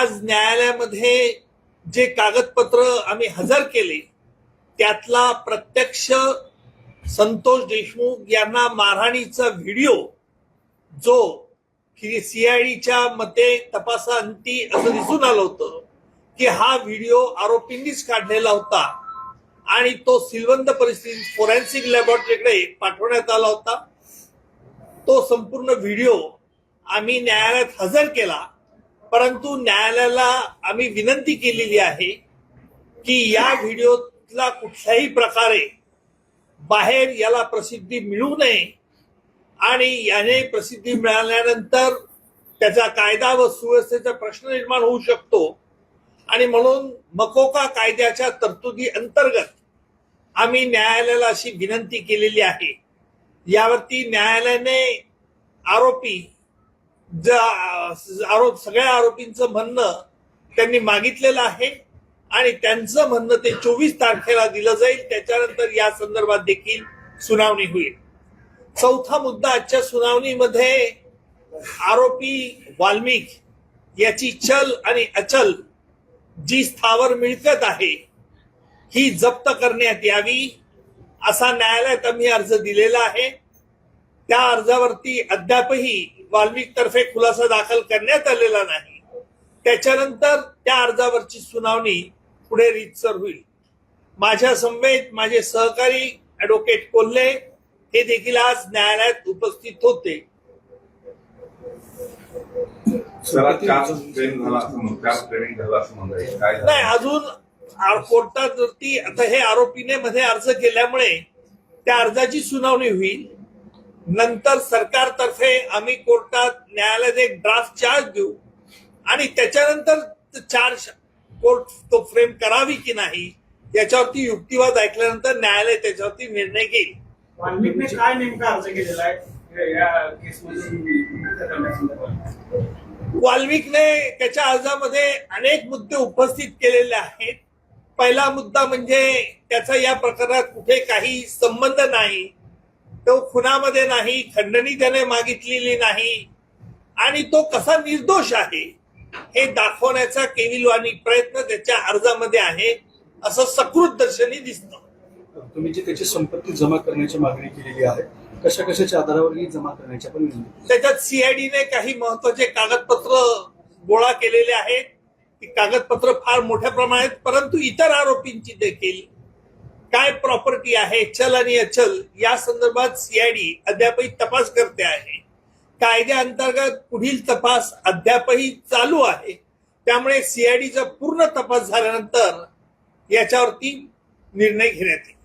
आज न्यायालयामध्ये जे कागदपत्र आम्ही हजर केले त्यातला प्रत्यक्ष संतोष देशमुख यांना मारहाणीचा व्हिडिओ जो सीआयडीच्या मते तपासांती असं दिसून आलं होतं की हा व्हिडिओ आरोपींनीच काढलेला होता. आणि तो सिलवंत परिस्थितीत फोरेन्सिक लॅबोरेटरीकडे पाठवण्यात आला होता. तो संपूर्ण व्हिडिओ आम्ही न्यायालयात हजर केला. परंतु न्यायालयाला आम्ही विनंती केलेली आहे की या व्हिडिओला कुठल्याही प्रकारे बाहेर याला प्रसिद्धी मिळू नये आणि याने प्रसिद्धी मिळाल्यानंतर त्याचा कायदा व सुव्यवस्थेचा प्रश्न निर्माण होऊ शकतो. आणि म्हणून मकोका कायद्याच्या तरतुदी अंतर्गत आम्ही न्यायालयाला अशी विनंती केलेली आहे. यावरती न्यायालयाने आरोपी आरोप सगळ्या आरोपींचं म्हणणं त्यांनी मागितलेलं आहे आणि त्यांचं म्हणणं ते चोवीस तारखेला दिलं जाईल. त्याच्यानंतर या संदर्भात देखील सुनावणी होईल. चौथा मुद्दा आजच्या सुनावणीमध्ये आरोपी वाल्मिक याची चल आणि अचल जी स्थावर मिळकत आहे ही जप्त करण्यात यावी असा न्यायालयात आम्ही अर्ज दिलेला आहे. त्या अर्जावरती अद्यापही वाल्मिक तर्फे खुलासा दाखल करण्यात आलेला नाही. त्याच्यानंतर त्या अर्जावरची सुनावणी पुढे रीतसर होईल. माझ्या समवेत माझे सहकारी ऍडव्होकेट कोल्हे हे देखील आज न्यायालयात उपस्थित होते? नाही अजून कोर्टावरती आता हे आरोपीने मध्ये अर्ज केल्यामुळे त्या अर्जाची सुनावणी होईल. नंतर सरकारतर्फे आम्ही कोर्टात न्यायालयात एक ड्राफ्ट चार्ज देऊ. आणि त्याच्यानंतर चार्ज कोर्ट तो फ्रेम करावी की नाही याच्यावरती युक्तिवाद ऐकल्यानंतर न्यायालय त्याच्यावरती निर्णय घेईल. काय नेमका अर्ज केलेला आहे? वाल्मिकने त्याच्या अर्जामध्ये अनेक मुद्दे उपस्थित केलेले आहेत. पहिला मुद्दा म्हणजे त्याचा या प्रकरणात कुठे काही संबंध नाही. तो खुनामध्ये नाही खंडणी त्याने मागितलेली नाही. आणि तो कसा निर्दोष आहे हे दाखवण्याचा केविलवाणी प्रयत्न त्याच्या अर्जामध्ये आहे असं सकृत दर्शनी दिसतं. तुम्ही जी त्याची संपत्ती जमा करण्याची मागणी केलेली आहे कशा कशाच्या आधारावर ही जमा करण्याची आपण विनंती त्याच्यात सीआयडीने काही महत्त्वाचे कागदपत्र गोळा केलेले आहेत. ती कागदपत्र फार मोठ्या प्रमाणात परंतु इतर आरोपींची देखील काय प्रॉपर्टी आहे चल आणि अचल या संदर्भात सीआयडी अद्यापही तपास करते आहे. कायद्या अंतर्गत पुढील तपास अद्यापही चालू आहे. त्यामुळे सीआयडीचा पूर्ण तपास झाल्यानंतर याच्यावरती निर्णय घेण्यात येईल.